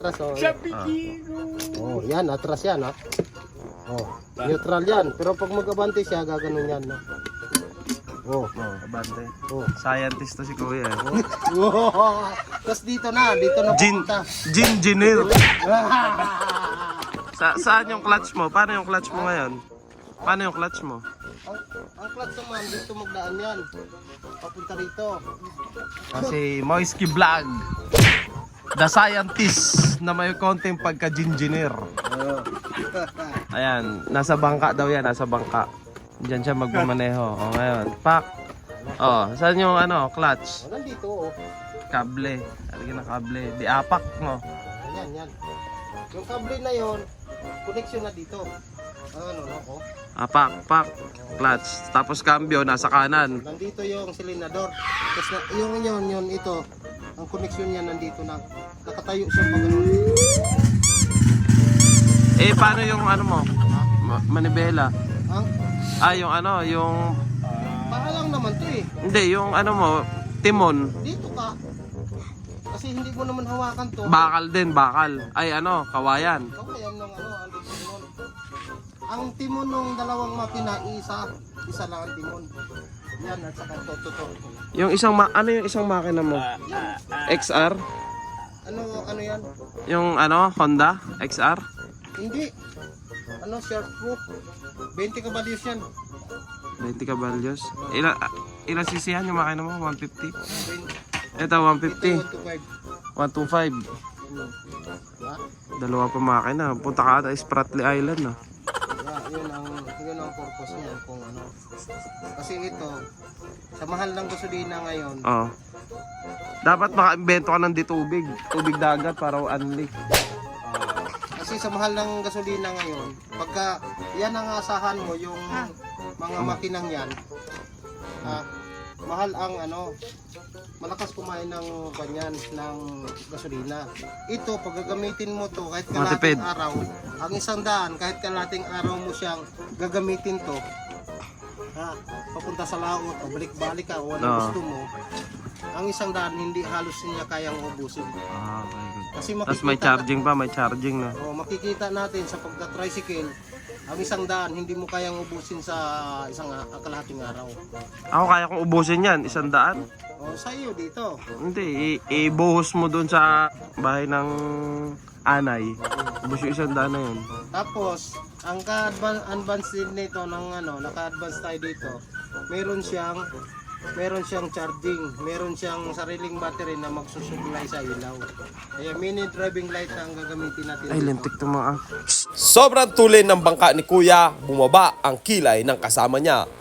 Atras, oh. Oh, yan, atras yan, ha. Oh, neutral yan. Pero pag mag-abante siya, gaganon yan, no. Oh, Oh, abante. oh. Scientist to si Kuya. eh. Wow! Tapos dito na, dito na Gin, pupunta. gingineer. Sa, saan yung clutch mo? Paano yung clutch mo ngayon? Paano yung clutch mo? ang, ang clutch naman, dito magdaan yan. Papunta rito. Kasi Moisky Vlog. The scientist na may konting pagka-gingineer. Oh. Ayan, nasa bangka daw yan, nasa bangka. Diyan siya magmamaneho. O ngayon, pak. Oh, saan yung ano, clutch? Oh, nandito, oh. Kable. Alagyan ng kable. Di apak mo. Yan, yan. Yung kable na yon, connection na dito. Ano, no, oh. Apak, pak. Clutch. Tapos cambio, nasa kanan. Nandito yung silinador. Tapos na, yung yun, yun, ito. Ang connection niya nandito na. Nakatayo siya pag ano. Eh, paano yung ano mo? Ma- manibela. Ang, Ah, yung ano, yung... pahalang naman to eh. Hindi, yung ano mo, timon. Dito ka. Kasi hindi mo naman hawakan to. Bakal din, bakal. Ay, ano, kawayan. Kawayan ng ano, ang timon. Ang timon ng dalawang makina, isa. Isa lang ang timon. Yan, at saka to, to, to. Yung isang, ma- ano yung isang makina mo? XR? Ano, ano yan? Yung ano, Honda? XR? Hindi. Ano, short proof. 20 kabalyos yan. 20 kabalyos. Ilan, ilan sisihan yung makina mo? 150? 20, Ito, 150. 125. 125. Hmm. Diba? Dalawa pa makina. Punta ka ata Spratly Island ah. Purpose niya kung ano. Kasi ito sa mahal ng gasolina ngayon, Oo. Dapat maka-invento ka ng di tubig. Tubig dagat para unli. kasi sa mahal ng gasolina ngayon, pagka yan ang asahan mo yung mga makinang yan, ah, mahal ang ano, malakas kumain ng kanyan ng gasolina. Ito pag gagamitin mo to kahit Matipid. kalating araw, ang isang daan kahit kalating araw mo siyang gagamitin to, ha, papunta sa laot o balik-balik ka o ano Oo. gusto mo, ang isang daan hindi halos niya kayang ubusin. Ah, good. Kasi Tapos may charging pa, may charging na. o, makikita natin sa pagka-tricycle, ang isang daan hindi mo kayang ubusin sa isang a- kalahating araw. Ako kaya kong ubusin yan, isang daan. O sa iyo dito, Hindi, i- ibuhos mo dun sa bahay ng anay. Ubus yung isang daan na yun. Tapos, ang ka-advance din nito ng ano, naka-advance tayo dito. Meron siyang meron siyang charging, meron siyang sariling battery na magsusupply sa ilaw. Kaya mini driving light na ang gagamitin natin. Ay, lintik to mga... Sobrang tulin ng bangka ni Kuya, bumaba ang kilay ng kasama niya.